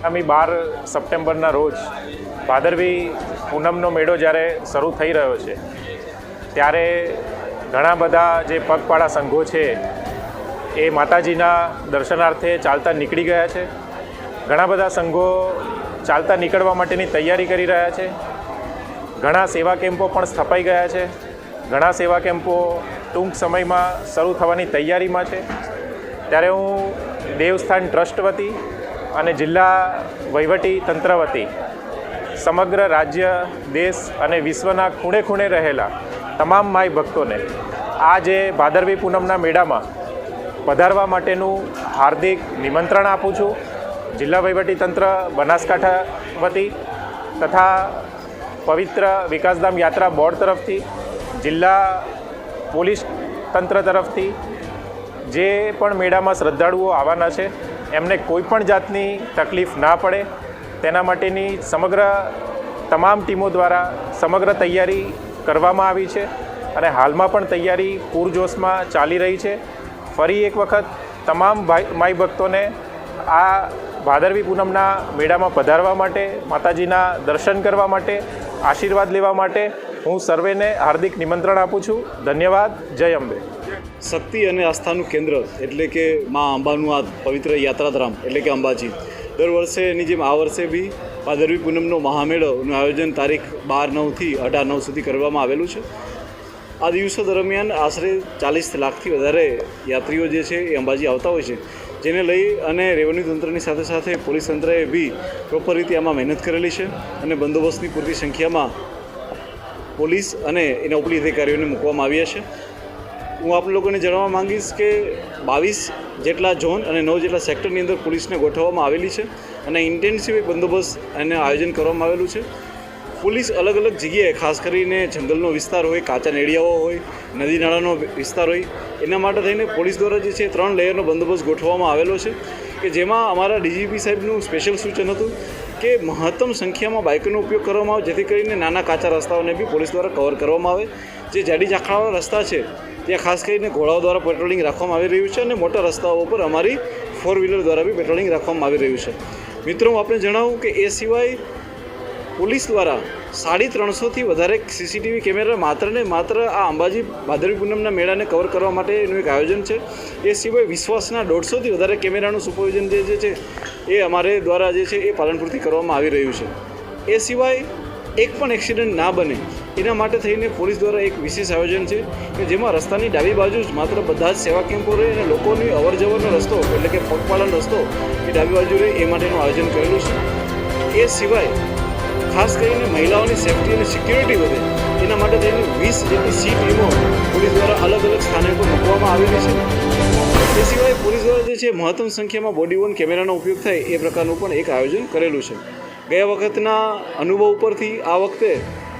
આગામી બાર સપ્ટેમ્બરના રોજ ભાદરવી પૂનમનો મેળો જ્યારે શરૂ થઈ રહ્યો છે, ત્યારે ઘણા બધા જે પગપાળા સંઘો છે એ માતાજીના દર્શનાર્થે ચાલતા નીકળી ગયા છે. ઘણા બધા સંઘો ચાલતા નીકળવા માટેની તૈયારી કરી રહ્યા છે. ઘણા સેવા કેમ્પો પણ સ્થપાઈ ગયા છે. ઘણા સેવા કેમ્પો ટૂંક સમયમાં શરૂ થવાની તૈયારીમાં છે. ત્યારે હું દેવસ્થાન ટ્રસ્ટ વતી અને જિલ્લા વહીવટી તંત્ર વતી સમગ્ર રાજ્ય, દેશ અને વિશ્વના ખૂણે ખૂણે રહેલા તમામ માય ભક્તોને આ જે ભાદરવી પૂનમના મેળામાં પધારવા માટેનું હાર્દિક નિમંત્રણ આપું છું. જિલ્લા વહીવટી તંત્ર બનાસકાંઠા વતી તથા પવિત્ર વિકાસધામ યાત્રા બોર્ડ તરફથી, જિલ્લા પોલીસ તંત્ર તરફથી જે પણ મેળામાં શ્રદ્ધાળુઓ આવવાના છે એમને કોઈ પણ જાતની તકલીફ ના પડે. તેના માટેની સમગ્ર તમામ ટીમો દ્વારા સમગ્ર તૈયારી કરવામાં આવી છે અને હાલમાં પણ તૈયારી પૂરજોશમાં ચાલી રહી છે. ફરી એક વખત તમામ માઈ ભક્તોને આ ભાદરવી પૂનમના મેળામાં પધારવા માટે, માતાજીના દર્શન કરવા માટે, આશીર્વાદ લેવા માટે હું સર્વેને હાર્દિક નિમંત્રણ આપું છું. ધન્યવાદ. જય અંબે. શક્તિ અને આસ્થાનું કેન્દ્ર એટલે કે મા અંબાનું આ પવિત્ર યાત્રાધામ એટલે કે અંબાજી. દર વર્ષે એની જેમ આ વર્ષે બી ભાદરવી પૂનમનો મહામેળોનું આયોજન તારીખ બાર નવથી અઢાર નવ સુધી કરવામાં આવેલું છે. આ દિવસો દરમિયાન આશરે ચાલીસ લાખથી વધારે યાત્રીઓ જે છે એ અંબાજી આવતા હોય છે. જેને લઈ અને રેવન્યુ તંત્રની સાથે સાથે પોલીસ તંત્રએ બી પ્રોપર રીતે આમાં મહેનત કરેલી છે અને બંદોબસ્તની પૂરતી સંખ્યામાં પોલીસ અને એના ઉપલી અધિકારીઓને મૂકવામાં આવ્યા છે હું આપ લોકોને જણાવવા માંગીશ કે બાવીસ જેટલા ઝોન અને નવ જેટલા સેક્ટરની અંદર પોલીસને ગોઠવવામાં આવેલી છે અને ઇન્ટેન્સિવ બંદોબસ્ત અને આયોજન કરવામાં આવેલું છે. પોલીસ અલગ અલગ જગ્યાએ, ખાસ કરીને જંગલનો વિસ્તાર હોય, કાચા નેડિયાઓ હોય નદી નાળાનો વિસ્તાર હોય, એના માટે થઈને પોલીસ દ્વારા જે છે ત્રણ લેયરનો બંદોબસ્ત ગોઠવવામાં આવેલો છે કે જેમાં અમારા ડીજીપી સાહેબનું સ્પેશિયલ સૂચન હતું કે મહત્તમ સંખ્યામાં બાઇકનો ઉપયોગ કરવામાં આવે, જેથી કરીને નાના કાચા રસ્તાઓને બી પોલીસ દ્વારા કવર કરવામાં આવે. જે જાડી ઝાંખરાવાળા રસ્તા છે, ત્યાં ખાસ કરીને ઘોડાઓ દ્વારા પેટ્રોલિંગ રાખવામાં આવી રહ્યું છે અને મોટા રસ્તાઓ પર અમારી ફોર વ્હીલર દ્વારા બી પેટ્રોલિંગ રાખવામાં આવી રહ્યું છે. મિત્રો, હું આપણે જણાવું કે એ સિવાય પોલીસ દ્વારા સાડી ત્રણસોથી વધારે સીસીટીવી કેમેરા માત્ર ને માત્ર આ અંબાજી ભાદરવી પૂનમના મેળાને કવર કરવા માટેનું એક આયોજન છે. એ સિવાય વિશ્વાસના દોઢસોથી વધારે કેમેરાનું સુપરવિઝન જે જે છે, એ અમારે દ્વારા જે છે, એ પાલનપુરથી કરવામાં આવી રહ્યું છે. એ સિવાય એક પણ એક્સિડન્ટ ના બને, એના માટે થઈને પોલીસ દ્વારા એક વિશેષ આયોજન છે કે જેમાં રસ્તાની ડાબી બાજુ જ માત્ર બધા જ સેવા કેમ્પો રહે અને લોકોની અવર જવરનો રસ્તો, એટલે કે પગપાલન રસ્તો, એ ડાબી બાજુ રહે, એ માટેનું આયોજન કરેલું છે. એ સિવાય ખાસ કરીને મહિલાઓની સેફટી અને સિક્યુરિટી વધે. એના માટે તેની વીસ જેટલી સી ટીમો પોલીસ દ્વારા અલગ અલગ સ્થાને પર મૂકવામાં આવેલી છે. તે સિવાય પોલીસ દ્વારા જે છે મહત્તમ સંખ્યામાં બોડી વન કેમેરાનો ઉપયોગ થાય એ પ્રકારનું પણ એક આયોજન કરેલું છે. ગયા વખતના અનુભવ ઉપરથી આ વખતે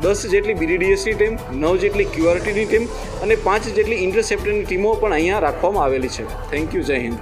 દસ જેટલી બીડીડીએસની ટીમ, નવ જેટલી ક્યુઆરટીની ટીમ અને પાંચ જેટલી ઇન્ટરસેપ્ટરની ટીમો પણ અહીંયા રાખવામાં આવેલી છે. થેન્ક યુ જય હિન્દ